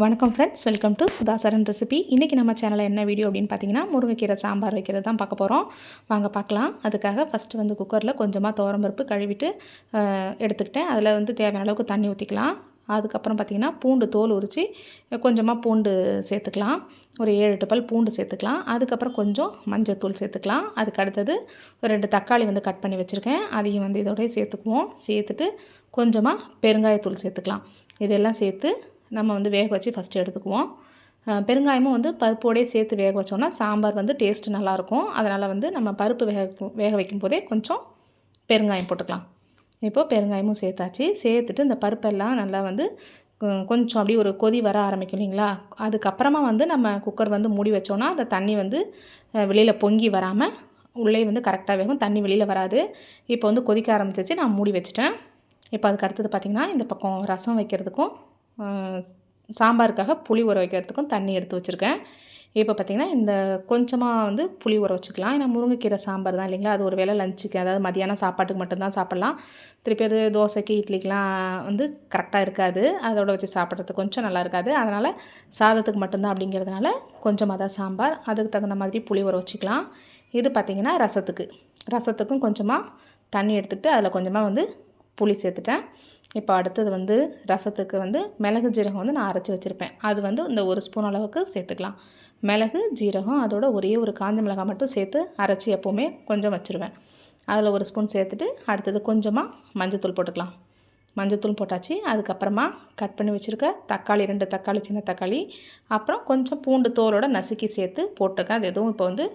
வணக்கம் friends welcome to Sudhasaran recipe இன்றைக்கி நம்ம சேனலில் என்ன வீடியோ அப்படின்னு பார்த்தீங்கன்னா முருங்கைக்கீரை சாம்பார் வைக்கிறது தான் பார்க்க போகிறோம் வாங்க பார்க்கலாம். அதுக்காக ஃபஸ்ட்டு வந்து குக்கரில் கொஞ்சமாக தோரம்பருப்பு கழுவிட்டு எடுத்துக்கிட்டேன். அதில் வந்து தேவையான அளவுக்கு தண்ணி ஊற்றிக்கலாம் அதுக்கப்புறம் பார்த்திங்கன்னா பூண்டு தோல் உரித்து கொஞ்சமாக பூண்டு சேர்த்துக்கலாம். ஒரு ஏழு எட்டு பல் பூண்டு சேர்த்துக்கலாம். அதுக்கப்புறம் கொஞ்சம் மஞ்சத்தூள் சேர்த்துக்கலாம். அதுக்கு அடுத்தது ஒரு ரெண்டு தக்காளி வந்து கட் பண்ணி வச்சுருக்கேன். அதையும் வந்து இதோடய சேர்த்துக்குவோம். சேர்த்துட்டு கொஞ்சமாக பெருங்காயத்தூள் சேர்த்துக்கலாம். இதெல்லாம் சேர்த்து நம்ம வந்து வேக வச்சு ஃபஸ்ட்டு எடுத்துக்குவோம். பெருங்காயமும் வந்து பருப்போடே சேர்த்து வேக வச்சோம்னா சாம்பார் வந்து டேஸ்ட்டு நல்லாயிருக்கும். அதனால் வந்து நம்ம பருப்பு வேக வேக வைக்கும் போதே கொஞ்சம் பெருங்காயம் போட்டுக்கலாம். இப்போது பெருங்காயமும் சேர்த்தாச்சு. சேர்த்துட்டு இந்த பருப்பெல்லாம் நல்லா வந்து கொஞ்சம் அப்படியே ஒரு கொதி வர ஆரம்பிக்கும் இல்லைங்களா? அதுக்கப்புறமா வந்து நம்ம குக்கர் வந்து மூடி வச்சோன்னா அந்த தண்ணி வந்து வெளியில் பொங்கி வராமல் உள்ளே வந்து கரெக்டாக வேகும். தண்ணி வெளியில் வராது. இப்போ வந்து கொதிக்க ஆரம்பிச்சிச்சு நான் மூடி வச்சுட்டேன். இப்போ அதுக்கு அடுத்தது பார்த்திங்கன்னா இந்த பக்கம் ரசம் வைக்கிறதுக்கும் சாம்பாருக்காக புளி ஊற வைக்கிறதுக்கும் தண்ணி எடுத்து வச்சுருக்கேன். இப்போ பார்த்திங்கன்னா இந்த கொஞ்சமாக வந்து புளி ஊற வச்சுக்கலாம். ஏன்னா முருங்கைக்கீரை சாம்பார் தான் இல்லைங்களா? அது ஒரு வேளை லஞ்சுக்கு அதாவது மதியானம் சாப்பாட்டுக்கு மட்டும்தான் சாப்பிட்லாம். திருப்பி அது தோசைக்கு இட்லிக்கெலாம் வந்து கரெக்டாக இருக்காது. அதோட வச்சு சாப்பிட்றது கொஞ்சம் நல்லா இருக்காது. அதனால் சாதத்துக்கு மட்டும்தான் அப்படிங்கிறதுனால கொஞ்சமாக தான் சாம்பார். அதுக்கு தகுந்த மாதிரி புளி ஊற வச்சுக்கலாம். இது பார்த்திங்கன்னா ரசத்துக்கு. ரசத்துக்கும் கொஞ்சமாக தண்ணி எடுத்துக்கிட்டு அதில் கொஞ்சமாக வந்து புளி சேர்த்துட்டேன். இப்போ அடுத்தது வந்து ரசத்துக்கு வந்து மிளகு ஜீரகம் வந்து நான் அரைச்சி வச்சுருப்பேன். அது வந்து இந்த ஒரு ஸ்பூன் அளவுக்கு சேர்த்துக்கலாம். மிளகு ஜீரகம் அதோட ஒரே ஒரு காஞ்ச மிளகாய் மட்டும் சேர்த்து அரைச்சி எப்போவுமே கொஞ்சம் வச்சுருவேன். அதில் ஒரு ஸ்பூன் சேர்த்துட்டு அடுத்தது கொஞ்சமாக மஞ்சத்தூள் போட்டுக்கலாம். மஞ்சத்தூள் போட்டாச்சு. அதுக்கப்புறமா கட் பண்ணி வச்சுருக்க தக்காளி ரெண்டு தக்காளி சின்ன தக்காளி. அப்புறம் கொஞ்சம் பூண்டு தோலோட நசுக்கி சேர்த்து போட்டிருக்கேன் அது எதுவும் இப்போ வந்து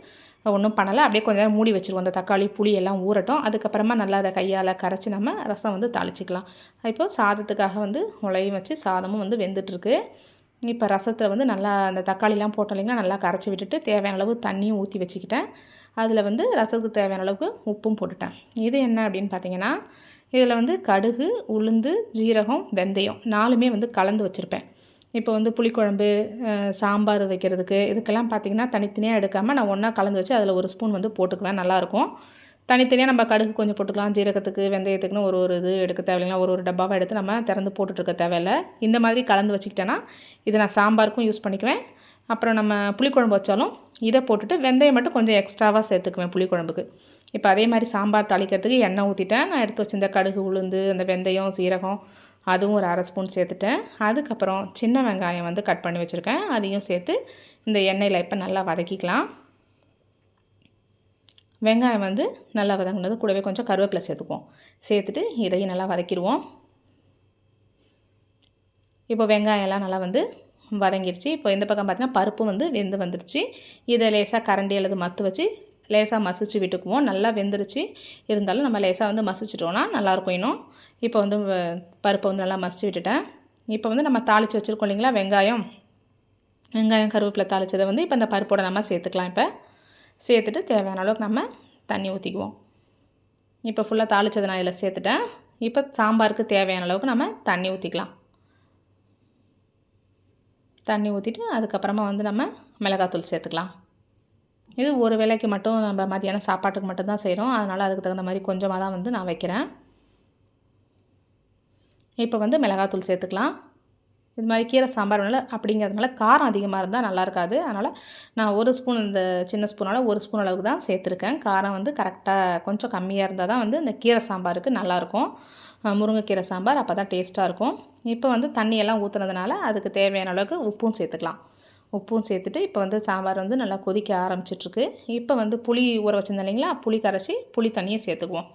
ஒன்றும் பண்ணலை. அப்படியே கொஞ்ச நேரம் மூடி வச்சுருவோம். அந்த தக்காளி புளி எல்லாம் ஊறட்டும். அதுக்கப்புறமா நல்லா அதை கையால் கரைச்சி நம்ம ரசம் வந்து தாளிச்சிக்கலாம். இப்போ சாதத்துக்காக வந்து உலையும் வச்சு சாதமும் வந்து வெந்துட்டுருக்கு. இப்போ ரசத்தில் வந்து நல்லா அந்த தக்காளிலாம் போட்டோம் இல்லைங்களா நல்லா கரைச்சி விட்டுட்டு தேவையான அளவு தண்ணியும் ஊற்றி வச்சுக்கிட்டேன். அதில் வந்து ரசத்துக்கு தேவையான அளவுக்கு உப்பும் போட்டுட்டேன். இது என்ன அப்படின்னு பார்த்தீங்கன்னா இதில் வந்து கடுகு உளுந்து ஜீரகம் வெந்தயம் நாலுமே வந்து கலந்து வச்சுருப்பேன். இப்போ வந்து புளிக்குழம்பு சாம்பார் வைக்கிறதுக்கு இதுக்கெல்லாம் பார்த்திங்கன்னா தனித்தனியாக எடுக்காமல் நான் ஒன்றா கலந்து வச்சு அதில் ஒரு ஸ்பூன் வந்து போட்டுக்குவேன் நல்லாயிருக்கும். தனித்தனியாக நம்ம கடுகு கொஞ்சம் போட்டுக்கலாம் ஜீரகத்துக்கு வெந்தயத்துக்குன்னு ஒரு ஒரு இது எடுக்க தேவையில்லைனா ஒரு ஒரு டப்பாவை எடுத்து நம்ம திறந்து போட்டுட்ருக்க தேவையில்ல. இந்த மாதிரி கலந்து வச்சுக்கிட்டேன்னா இதை நான் சாம்பாருக்கும் யூஸ் பண்ணிக்குவேன். அப்புறம் நம்ம புளிக்குழம்பு வச்சாலும் இதை போட்டுட்டு வெந்தயம் மட்டும் கொஞ்சம் எக்ஸ்ட்ராவாக சேர்த்துக்குவேன் புளிக்குழம்புக்கு. இப்போ அதே மாதிரி சாம்பார் தாளிக்கிறதுக்கு எண்ணெய் ஊற்றிட்டேன் நான் எடுத்து வச்சிருந்த கடுகு உளுந்து அந்த வெந்தயம் சீரகம் அதுவும் ஒரு அரை ஸ்பூன் சேர்த்துட்டேன். அதுக்கப்புறம் சின்ன வெங்காயம் வந்து கட் பண்ணி வச்சுருக்கேன். அதையும் சேர்த்து இந்த எண்ணெயில் இப்போ நல்லா வதக்கிக்கலாம். வெங்காயம் வந்து நல்லா வதங்கினது கூடவே கொஞ்சம் கருவேப்பிலை சேர்த்துக்குவோம். சேர்த்துட்டு இதையும் நல்லா வதக்கிடுவோம். இப்போ வெங்காயம்லாம் நல்லா வந்து வதங்கிடுச்சு இப்போ இந்த பக்கம் பார்த்தீங்கன்னா பருப்பு வந்து வெந்து வந்துடுச்சு இதை லேசாக கரண்டி அல்லது மத்து வச்சு லேசாக மசிச்சு விட்டுக்குவோம். நல்லா வெந்துருச்சு. இருந்தாலும் நம்ம லேசாக வந்து மசிச்சிட்டோன்னா நல்லாயிருக்கும் இன்னும். இப்போ வந்து வ- பருப்பை வந்து நல்லா மசிச்சு விட்டுட்டேன். இப்போ வந்து நம்ம தாளித்து வச்சுருக்கோம் இல்லைங்களா வெங்காயம். வெங்காயம் கருவேப்பிலை தாளிச்சதை வந்து இப்போ இந்த பருப்போட நம்ம சேர்த்துக்கலாம் இப்போ. சேர்த்துட்டு தேவையான அளவுக்கு நம்ம தண்ணி ஊற்றிக்குவோம் இப்போ ஃபுல்லாக தாளித்ததை நான் இதில் சேர்த்துட்டேன். இப்போ சாம்பாருக்கு தேவையான அளவுக்கு நம்ம தண்ணி ஊற்றிக்கலாம் தண்ணி ஊற்றிட்டு அதுக்கப்புறமா வந்து நம்ம மிளகாத்தூள் சேர்த்துக்கலாம். இது ஒரு வேலைக்கு மட்டும் நம்ம மதியானம் சாப்பாட்டுக்கு மட்டும்தான் செய்கிறோம் அதனால் அதுக்கு தகுந்த மாதிரி கொஞ்சமாக தான் வந்து நான் வைக்கிறேன். இப்போ வந்து மிளகாத்தூள் சேர்த்துக்கலாம். இது மாதிரி கீரை சாம்பார் வேணால அப்படிங்கிறதுனால காரம் அதிகமாக இருந்தால் நல்லா இருக்காது. அதனால் நான் ஒரு ஸ்பூன் இந்த சின்ன ஸ்பூனால் ஒரு ஸ்பூன் அளவுக்கு தான் சேர்த்துருக்கேன். காரம் வந்து கரெக்டாக கொஞ்சம் கம்மியாக இருந்தால் தான் வந்து இந்த கீரை சாம்பாருக்கு நல்லாயிருக்கும் முருங்கைக்கீரை சாம்பார் அப்போ தான் டேஸ்ட்டாக இருக்கும். இப்போ வந்து தண்ணியெல்லாம் ஊற்றுனதுனால அதுக்கு தேவையான அளவுக்கு உப்பும் சேர்த்துக்கலாம். உப்பும் சேர்த்துட்டு இப்போ வந்து சாம்பார் வந்து நல்லா கொதிக்க ஆரம்பிச்சிட்ருக்கு. இப்போ வந்து புளி ஊற வச்சிருந்தேன் இல்லைங்களா? புளி கரைச்சி புளி தண்ணியை சேர்த்துக்குவோம்.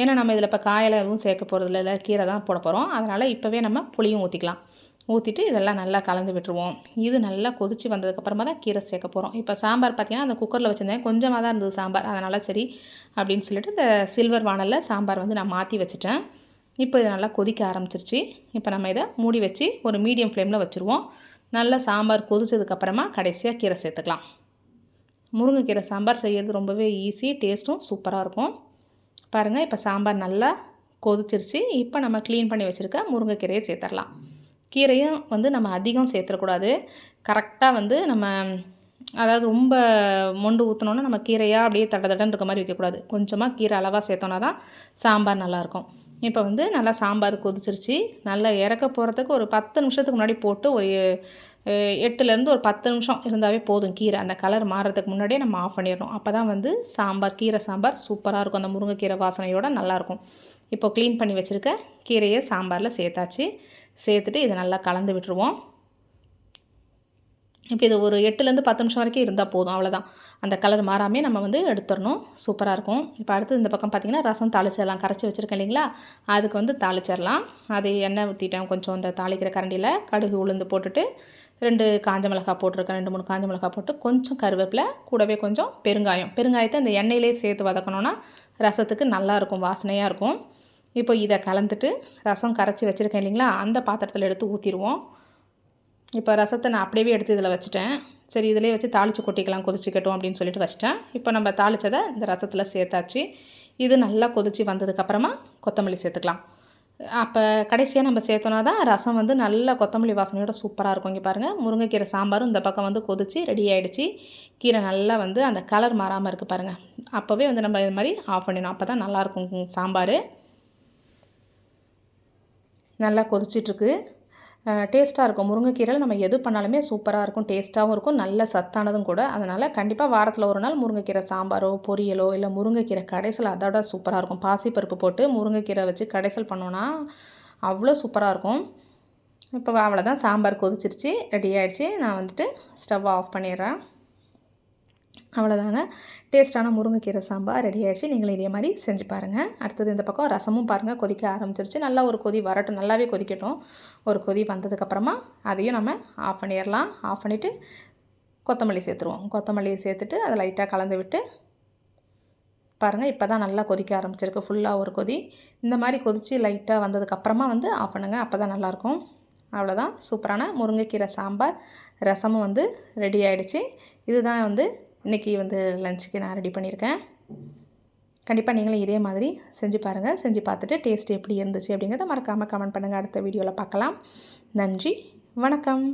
ஏன்னா நம்ம இதில் இப்போ காயெல்லாம் எதுவும் சேர்க்க போகிறதில்ல இல்லை கீரை தான் போட போகிறோம் அதனால் இப்போவே நம்ம புளியும் ஊற்றிக்கலாம் ஊற்றிட்டு இதெல்லாம் நல்லா கலந்து விட்டுருவோம். இது நல்லா கொதித்து வந்ததுக்கப்புறமா தான் கீரை சேர்க்க போகிறோம் இப்போ சாம்பார் பார்த்தீங்கன்னா அந்த குக்கரில் வச்சுருந்தேன். கொஞ்சமாக தான் இருந்தது சாம்பார். அதனால் சரி அப்படின்னு சொல்லிட்டு இந்த சில்வர் வானலில் சாம்பார் வந்து நான் மாற்றி வச்சுட்டேன். இப்போ இது நல்லா கொதிக்க ஆரம்பிச்சிருச்சு. இப்போ நம்ம இதை மூடி வச்சு ஒரு மீடியம் ஃப்ளேமில் வச்சுருவோம். நல்லா சாம்பார் கொதிச்சதுக்கப்புறமா கடைசியாக கீரை சேர்த்துக்கலாம். முருங்கைக்கீரை சாம்பார் செய்கிறது ரொம்பவே ஈஸி டேஸ்ட்டும் சூப்பராக இருக்கும். பாருங்கள் இப்போ சாம்பார் நல்லா கொதிச்சிருச்சு. இப்போ நம்ம க்ளீன் பண்ணி வச்சுருக்க முருங்கைக்கீரையை சேர்த்துடலாம். கீரையும் வந்து நம்ம அதிகம் சேர்த்துடக்கூடாது. கரெக்டாக வந்து நம்ம அதாவது ரொம்ப மொண்டு ஊற்றினோன்னா நம்ம கீரையாக அப்படியே தட தடன்னு இருக்க மாதிரி வைக்கக்கூடாது. கொஞ்சமாக கீரை அளவாக சேர்த்தோன்னா தான் சாம்பார் நல்லாயிருக்கும் இப்போ வந்து நல்லா சாம்பார் கொதிச்சிருச்சு. நல்லா இறக்க போகிறதுக்கு ஒரு பத்து நிமிஷத்துக்கு முன்னாடி போட்டு ஒரு எட்டுலேருந்து ஒரு பத்து நிமிஷம் இருந்தாவே போதும் கீரை. அந்த கலர் மாறுறதுக்கு முன்னாடியே நம்ம ஆஃப் பண்ணிடணும். அப்போ தான் வந்து சாம்பார் கீரை சாம்பார் சூப்பராக இருக்கும். அந்த முருங்கைக்கீரை வாசனையோடு நல்லாயிருக்கும் இப்போ க்ளீன் பண்ணி வச்சுருக்க கீரையை சாம்பாரில் சேர்த்தாச்சு. சேர்த்துட்டு இதை நல்லா கலந்து விட்டுருவோம். இப்போ இது ஒரு எட்டுலேருந்து பத்து நிமிஷம் வரைக்கும் இருந்தால் போதும் அவ்வளோதான் அந்த கலர் மாறாமே நம்ம வந்து எடுத்துடணும். சூப்பராக இருக்கும். இப்போ அடுத்து இந்த பக்கம் பார்த்திங்கன்னா ரசம் தாளிச்சிடலாம். கரைச்சி வச்சுருக்கேன் இல்லைங்களா? அதுக்கு வந்து தாளிச்சிடலாம். அது எண்ணெய் ஊற்றிட்டேன் கொஞ்சம் அந்த தாளிக்கிற கரண்டியில் கடுகு உளுந்து போட்டுட்டு ரெண்டு காஞ்ச மிளகா போட்டிருக்கேன். ரெண்டு மூணு காஞ்ச மிளகா போட்டு கொஞ்சம் கருவேப்பிலை கூடவே கொஞ்சம் பெருங்காயம். பெருங்காயத்தை இந்த எண்ணெயிலே சேர்த்து வதக்கணுன்னா ரசத்துக்கு நல்லாயிருக்கும் வாசனையாக இருக்கும். இப்போ இதை கலந்துட்டு ரசம் கரைச்சி வச்சுருக்கேன் இல்லைங்களா? அந்த பாத்திரத்தில் எடுத்து ஊற்றிடுவோம் இப்போ ரசத்தை நான் அப்படியே எடுத்து இதில் வச்சுட்டேன். சரி இதிலே வச்சு தாளித்து கொட்டிக்கலாம் கொதிச்சுக்கட்டும் அப்படின்னு சொல்லிட்டு வச்சிட்டேன். இப்போ நம்ம தாளித்ததை இந்த ரசத்தில் சேர்த்தாச்சு. இது நல்லா கொதித்து வந்ததுக்கப்புறமா கொத்தமல்லி சேர்த்துக்கலாம். அப்போ கடைசியாக நம்ம சேர்த்தோன்னா தான் ரசம் வந்து நல்ல கொத்தமல்லி வாசனையோட சூப்பராக இருக்கும். இங்கே பாருங்கள் முருங்கைக்கீரை சாம்பாரும் இந்த பக்கம் வந்து கொதித்து ரெடி ஆகிடுச்சு கீரை நல்லா வந்து அந்த கலர் மாறாமல் இருக்குது பாருங்கள் அப்போவே வந்து நம்ம இது மாதிரி ஆஃப் பண்ணிடணும். அப்போ தான் நல்லாயிருக்கும் சாம்பார். நல்லா கொதிச்சிட்ருக்கு டேஸ்ட்டாக இருக்கும். முருங்கைக்கீரை நம்ம எது பண்ணாலுமே சூப்பராக இருக்கும். டேஸ்ட்டாகவும் இருக்கும். நல்ல சத்தானதும் கூட. அதனால் கண்டிப்பாக வாரத்தில் ஒரு நாள் முருங்கைக்கீரை சாம்பாரோ பொரியலோ இல்லை முருங்கைக்கீரை கடைசல் அதோட சூப்பராக இருக்கும். பாசிப்பருப்பு போட்டு முருங்கைக்கீரை வச்சு கடைசல் பண்ணோன்னா அவ்வளோ சூப்பராக இருக்கும். இப்போ அவ்வளோதான் சாம்பார் கொதிச்சிருச்சு. ரெடி ஆகிடுச்சி நான் வந்துட்டு ஸ்டவ் ஆஃப் பண்ணிடுறேன். அவ்வளோதாங்க. டேஸ்ட்டான முருங்கைக்கீரை சாம்பார் ரெடி ஆகிடுச்சு நீங்களும் இதே மாதிரி செஞ்சு பாருங்கள் அடுத்தது இந்த பக்கம் ரசமும் பாருங்கள் கொதிக்க ஆரம்பிச்சிருச்சு. நல்லா ஒரு கொதி வரட்டும். நல்லாவே கொதிக்கட்டும். ஒரு கொதி வந்ததுக்கப்புறமா அதையும் நம்ம ஆஃப் பண்ணிடலாம். ஆஃப் பண்ணிவிட்டு கொத்தமல்லி சேர்த்துருவோம். கொத்தமல்லியை சேர்த்துட்டு அதை லைட்டாக கலந்து விட்டு பாருங்கள் இப்போ தான் நல்லா கொதிக்க ஆரம்பிச்சிருக்கு. ஃபுல்லாக ஒரு கொதி. இந்த மாதிரி கொதித்து லைட்டாக வந்ததுக்கப்புறமா வந்து ஆஃப் பண்ணுங்கள் அப்போ தான் நல்லாயிருக்கும். அவ்வளோதான். சூப்பரான முருங்கைக்கீரை சாம்பார். ரசமும் வந்து ரெடி ஆகிடுச்சு இதுதான் வந்து இன்றைக்கி வந்து லஞ்சுக்கு நான் ரெடி பண்ணியிருக்கேன். கண்டிப்பாக நீங்களும் இதே மாதிரி செஞ்சு பாருங்கள் செஞ்சு பார்த்துட்டு டேஸ்ட் எப்படி இருந்துச்சு அப்படிங்கிறத மறக்காமல் கமெண்ட் பண்ணுங்கள் அடுத்த வீடியோவில் பார்க்கலாம். நன்றி. வணக்கம்.